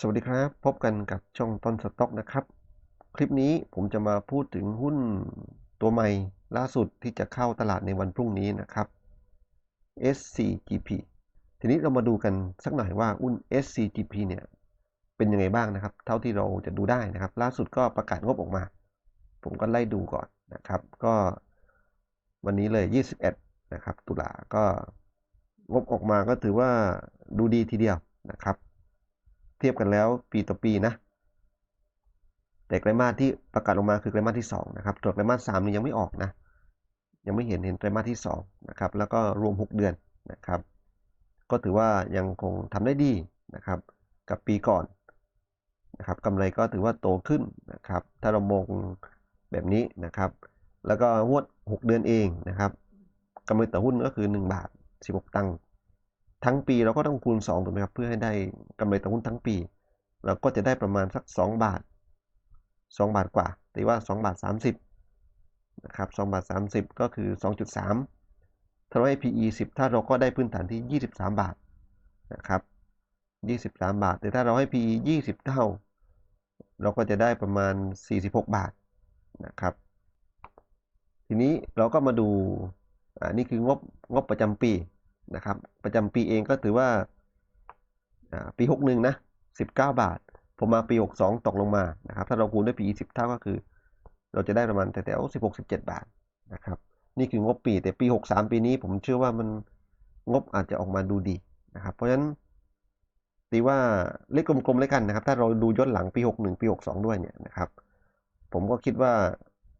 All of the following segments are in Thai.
สวัสดีครับ พบกันกับช่องต้นสต็อกนะครับ คลิปนี้ผมจะมาพูดถึงหุ้นตัวใหม่ล่าสุดที่จะเข้าตลาดในวันพรุ่งนี้นะครับ SCGP ทีนี้เรามาดูกันสักหน่อยว่าหุ้น SCGP เนี่ยเป็นยังไงบ้างนะครับ เท่าที่เราจะดูได้นะครับ ล่าสุดก็ประกาศงบออกมา ผมก็ไล่ดูก่อนนะครับ ก็วันนี้เลย 21 นะครับ ตุลาก็งบออกมาก็ถือว่าดูดีทีเดียวนะครับ เทียบกันแล้วปีต่อปีนะ แต่ไตรมาสที่ประกาศออกมาคือไตรมาสที่2นะครับตัวไตรมาสสามนี่ยังไม่ออกนะยังไม่เห็นเห็นไตรมาสที่2นะครับแล้วก็รวม 6 เดือนนะครับ ก็ถือว่ายังคงทำได้ดีนะครับกับปีก่อนนะครับกำไรก็ถือว่าโตขึ้นนะครับ ถ้าเรามองแบบนี้นะครับ แล้วก็งวด 6 เดือนเองนะครับกำไรต่อหุ้นก็คือ 1 บาท 16 ตังค์ ทั้งปีเราก็ต้องคูณ2ถูกไหมครับเพื่อให้ได้กำไรต่อหุ้นทั้งปี เราก็จะได้ประมาณสัก 2 บาท 2 บาทกว่าตีว่า 2 บาท 30นะครับ2บาท 30 ก็คือ 2.3 ถ้าเราให้ PE 10 ถ้าเราก็ได้พื้นฐานที่ 23 บาทนะครับ 23 บาท แต่ถ้าเราให้ PE 20 เท่า เราก็จะได้ประมาณ 46 บาทนะครับ ทีนี้เราก็มาดู อ่า นี่คืองบงบประจำปี นะครับ ประจำปีเองก็ถือว่าปี 61 นะ 19 บาทพอมาปี 62 ตกลงมานะครับ ถ้าเราคูณด้วย PE 10เท่าก็คือ เราจะได้ประมาณแถวๆ16 17 บาทนะครับ นี่คืองบปีแต่ปี 63 ปีนี้ผมเชื่อว่ามันงบอาจจะออกมาดูดีนะครับ เพราะฉะนั้นตีว่าเลขกลมๆเลยกันนะครับ ถ้าเราดูย้อนหลังปี 61 ปี 62 ด้วยเนี่ยนะครับ ผมก็คิดว่า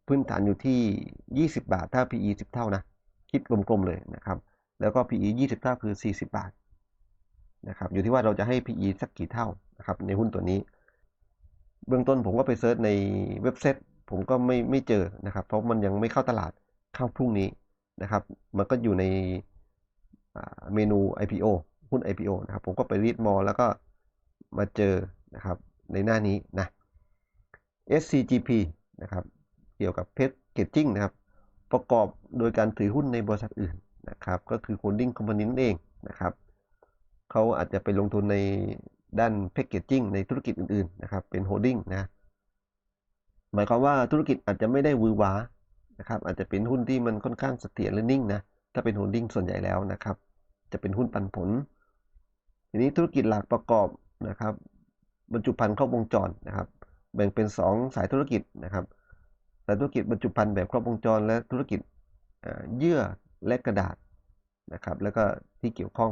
พื้นฐานอยู่ที่ 20 บาท ถ้า PE 10 เท่านะ คิดกลมๆเลยนะครับ แล้วก็ PE 20 เท่าคือ 40 บาทนะครับอยู่ที่ว่าเราจะให้ PE สักกี่เท่านะครับในหุ้นตัวนี้ เบื้องต้นผมก็ไปเซิร์ชในเว็บไซต์ผมก็ไม่ไม่เจอนะครับ เพราะมันยังไม่เข้าตลาดเข้าพรุ่งนี้นะครับ มันก็อยู่ในเมนู IPO หุ้น IPO นะครับ ผมก็ไปรีดมอแล้วก็มาเจอนะครับในหน้านี้นะ SCGP นะครับ เกี่ยวกับเพชรเกจจิ้งนะครับ ประกอบโดยการถือหุ้นในบริษัทอื่น นะครับก็คือ holding company นั่นเองนะครับเขาอาจจะไปลงทุนในด้านแพคเกจจิ้งในธุรกิจอื่นๆนะครับเป็นโฮลดิ้งนะหมายความว่าธุรกิจอาจจะไม่ได้วือหวานะครับอาจจะเป็นหุ้นที่มันค่อนข้างเสถียรและนิ่งนะถ้าเป็นโฮลดิ้งส่วนใหญ่แล้วนะครับ จะเป็นหุ้นปันผล ทีนี้ธุรกิจหลักประกอบนะครับ บรรจุภัณฑ์ครบวงจรนะครับ แบ่งเป็น 2 สายธุรกิจนะครับสายธุรกิจบรรจุภัณฑ์แบบครบวงจร และธุรกิจเยื่อและกระดาษ นะครับ แล้วก็ที่เกี่ยวข้อง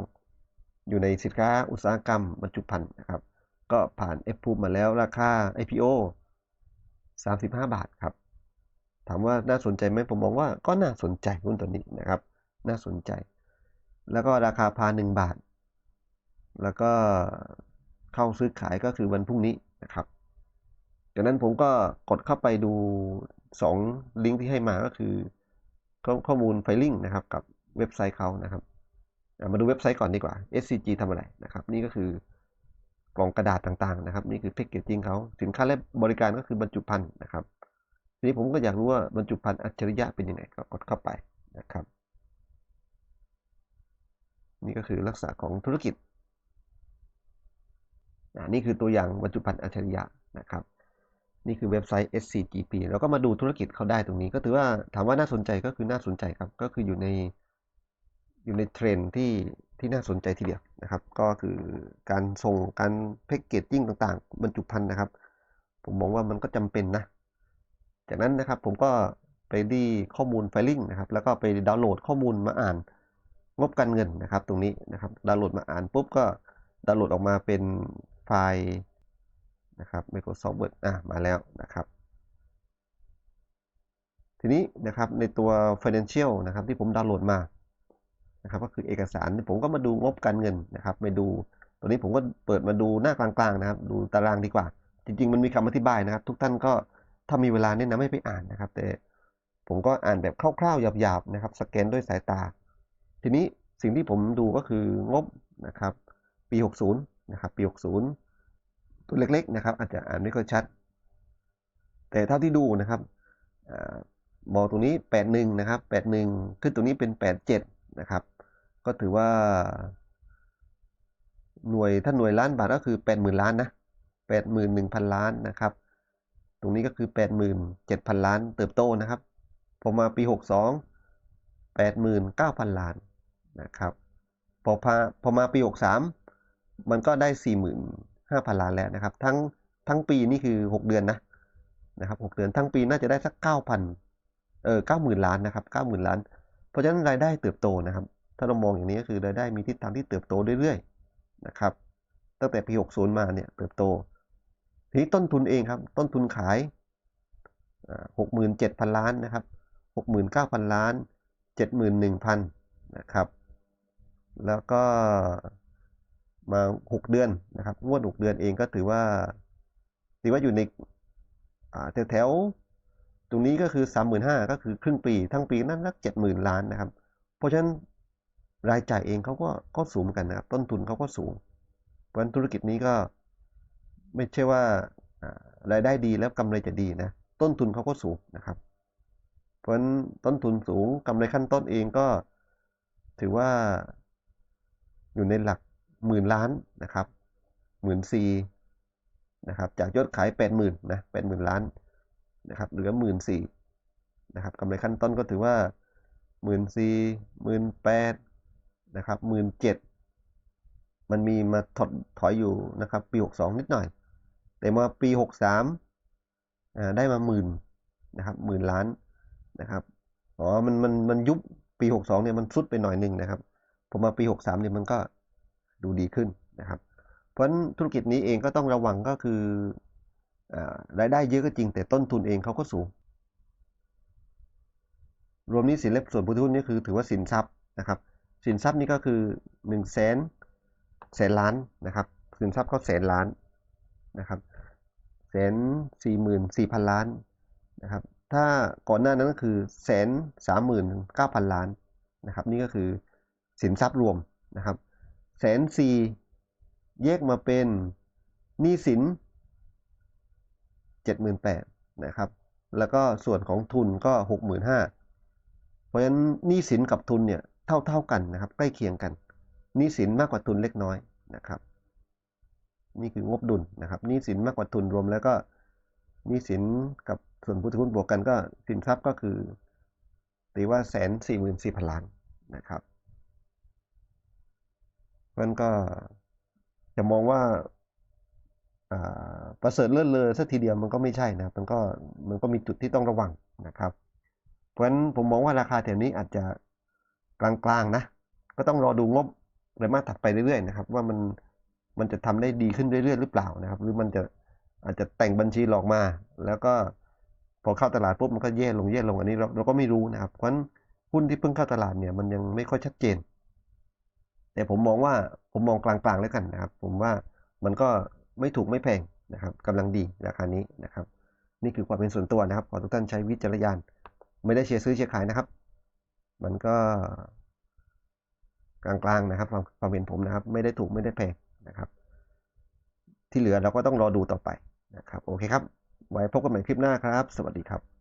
อยู่ในสินค้าอุตสาหกรรมบรรจุภัณฑ์นะครับ ก็ผ่าน f อ o มาแล้วราคา IPO 35 บาทครับ ถามว่าน่าสนใจไหมผมมองว่าก็น่าสนใจหุ้นตัวนี้นะครับ น่าสนใจ แล้วก็ราคาพา1บาท แล้วก็เข้าซื้อขายก็คือวันพรุ่งนี้นะครับจากนั้นผมก็กดเข้าไปดู 2 ลิงก์ที่ให้มาก็คือ ข้อมูลไฟลิ่งนะครับกับ เว็บไซต์เขานะครับมาดูเว็บไซต์ก่อนดีกว่า SCG ทำอะไรนะครับ นี่ก็คือกล่องกระดาษต่างๆนะครับ นี่คือแพคเกจจิ้งเขาสินค้าและบริการก็คือบรรจุภัณฑ์นะครับ ทีนี้ผมก็อยากรู้ว่าบรรจุภัณฑ์อัจฉริยะเป็นยังไงก็กดเข้าไปนะครับ นี่ก็คือลักษณะของธุรกิจนี่คือตัวอย่างบรรจุภัณฑ์อัจฉริยะนะครับ นี่คือเว็บไซต์ SCGP แล้วก็มาดูธุรกิจเขาได้ตรงนี้ ก็ถือว่าถามว่าน่าสนใจก็คือน่าสนใจครับก็คืออยู่ใน อยู่ในเทรนที่ที่น่าสนใจทีเดียวนะครับ ก็คือการส่งการแพคเกจจิ้งต่างๆ บรรจุภัณฑ์นะครับ ผมมองว่ามันก็จำเป็นนะ จากนั้นนะครับผมก็ไปดีข้อมูลไฟลิ่งนะครับ แล้วก็ไปดาวน์โหลดข้อมูลมาอ่าน งบการเงินนะครับ ตรงนี้นะครับ ดาวน์โหลดมาอ่านปุ๊บก็ดาวน์โหลดออกมาเป็นไฟล์นะครับ Microsoft Word อะมาแล้วนะครับ ทีนี้นะครับในตัว Financial นะครับที่ผมดาวน์โหลดมา นะครับก็คือเอกสารผมก็มาดูงบการเงินนะครับไปดูตัวนี้ผมก็เปิดมาดูหน้ากลางๆนะครับ ดูตารางดีกว่า จริง ๆ มันมีคำอธิบายนะครับ ทุกท่านก็ถ้ามีเวลาแนะนำให้ไปอ่านนะครับ แต่ผมก็อ่านแบบคร่าวๆหยาบๆนะครับ สแกนด้วยสายตา ทีนี้สิ่งที่ผมดูก็คืองบนะครับ ปี 60 นะครับ ปี 60 ตัวเล็กๆนะครับ อาจจะอ่านไม่ค่อยชัด แต่เท่าที่ดูนะครับมองตรงนี้ 81 นะครับ 81 ขึ้นตรงนี้เป็น 87 นะครับ ก็ถือว่า หน่วยถ้าหน่วยล้านบาทก็คือแปดหมื่นล้านนะ81,000ล้านนะครับ ตรงนี้ก็คือ87,000ล้าน เติบโตนะครับพอมาปี62 89,000ล้านนะครับพอพาพอมาปี63มันก็ได้45,000ล้านแล้วนะครับ ทั้งทั้งปีนี่คือ6เดือนนะนะครับ6เดือนทั้งปีน่าจะได้สัก9,000เออ90,000ล้านนะครับ90,000ล้าน เพราะฉะนั้นรายได้เติบโตนะครับ ถ้าเรามองอย่างนี้ก็คือรายได้มีทิศทางที่เติบโตเรื่อยๆนะครับ ตั้งแต่ปี 60 มาเนี่ยเติบโต ทีนี้ต้นทุนเองครับ ต้นทุนขายหกหมื่นเจ็ดพันล้านนะครับหกหมื่นเก้าพันล้านเจ็ดหมื่นหนึ่งพันนะครับ แล้วก็มาหกเดือนนะครับงวดหกเดือนเองก็ถือว่าถือว่าอยู่ในแถวแถวๆตรงนี้ก็คือสามหมื่นห้าก็คือครึ่งปี ทั้งปีนั่นสักเจ็ดหมื่นล้านนะครับ เพราะฉะนั้น รายจ่ายเองเขาก็ก็สูงเหมือนกันนะครับต้นทุนเขาก็สูง เพราะฉะนั้นธุรกิจนี้ก็ไม่ใช่ว่ารายได้ดีแล้วกำไรจะดีนะต้นทุนเขาก็สูงนะครับ เพราะฉะนั้นต้นทุนสูงกำไรขั้นต้นเองก็ถือว่าอยู่ในหลักหมื่นล้านนะครับหมื่นสี่นะครับจากยอดขายแปดหมื่นนะแปดหมื่นล้านนะครับเหลือหมื่นสี่นะครับกำไรขั้นต้นก็ถือว่าหมื่นสี่หมื่นแปด นะครับหมื่นเจ็ดมันมีมาถดถอยอยู่นะครับ ปีหกสองนิดหน่อย แต่มาปีหกสามได้มาหมื่นนะครับหมื่นล้านนะครับอ๋อมันมันมันยุบปีหกสองเนี่ยมันซุดไปหน่อยหนึ่งนะครับพอมาปีหกสามเนี่ยมันก็ดูดีขึ้นนะครับ เพราะฉะนั้นธุรกิจนี้เองก็ต้องระวังก็คืออรายได้เยอะก็จริงแต่ต้นทุนเองเขาก็สูง รวมนี้สินและส่วนผู้ทุนนี่คือถือว่าสินทรัพย์นะครับ สินทรัพย์นี่ก็คือหนึ่งแสนแสนล้านนะครับสินทรัพย์ก็แสนล้านนะครับแสนสี่หมื่นสี่พันล้านนะครับถ้าก่อนหน้านั้นก็คือแสนสามหมื่นเก้าพันล้านนะครับนี่ก็คือสินทรัพย์รวมนะครับแสนสี่แยกมาเป็นหนี้สินเจ็ดหมื่นแปดนะครับแล้วก็ส่วนของทุนก็หกหมื่นห้าเพราะฉะนั้นหนี้สินกับทุนเนี่ย เท่าเท่ากันนะครับ ใกล้เคียงกันนี้สินมากกว่าทุนเล็กน้อยนะครับ นี่คืองบดุลนะครับนี้สินมากกว่าทุนรวมแล้วก็นี้สินกับส่วนผู้ถือหุ้นบวกกันก็สินทรัพย์ก็คือตีว่าแสนสี่หมื่นสี่พันล้านนะครับเพราะนั้นก็จะมองว่าประเสริฐเลิศเลอสักทีเดียวมันก็ไม่ใช่นะมันก็มันก็มีจุดที่ต้องระวังนะครับ เพราะฉะนั้นผมมองว่าราคาแถวนี้อาจจะ กลางๆนะ ก็ต้องรอดูงบไตรมาสถัดไปเรื่อยๆนะครับ ว่ามันมันจะทำได้ดีขึ้นเรื่อยๆหรือเปล่านะครับ หรือมันจะอาจจะแต่งบัญชีหลอกมา แล้วก็พอเข้าตลาดปุ๊บมันก็แย่ลงแย่ลงอันนี้เราเราก็ไม่รู้นะครับ เพราะฉะนั้นหุ้นที่เพิ่งเข้าตลาดเนี่ยมันยังไม่ค่อยชัดเจน แต่ผมมองว่าผมมองกลางๆแล้วกันนะครับ ผมว่ามันก็ไม่ถูกไม่แพงนะครับกำลังดีราคานี้นะครับ นี่คือความเป็นส่วนตัวนะครับ ขอทุกท่านใช้วิจารณญาณไม่ได้เชียร์ซื้อเชียร์ขายนะครับ มันก็กลางๆนะครับความความเห็นผมนะครับ ไม่ได้ถูกไม่ได้แพงนะครับ ที่เหลือเราก็ต้องรอดูต่อไปนะครับ โอเคครับ ไว้พบกันใหม่คลิปหน้าครับ สวัสดีครับ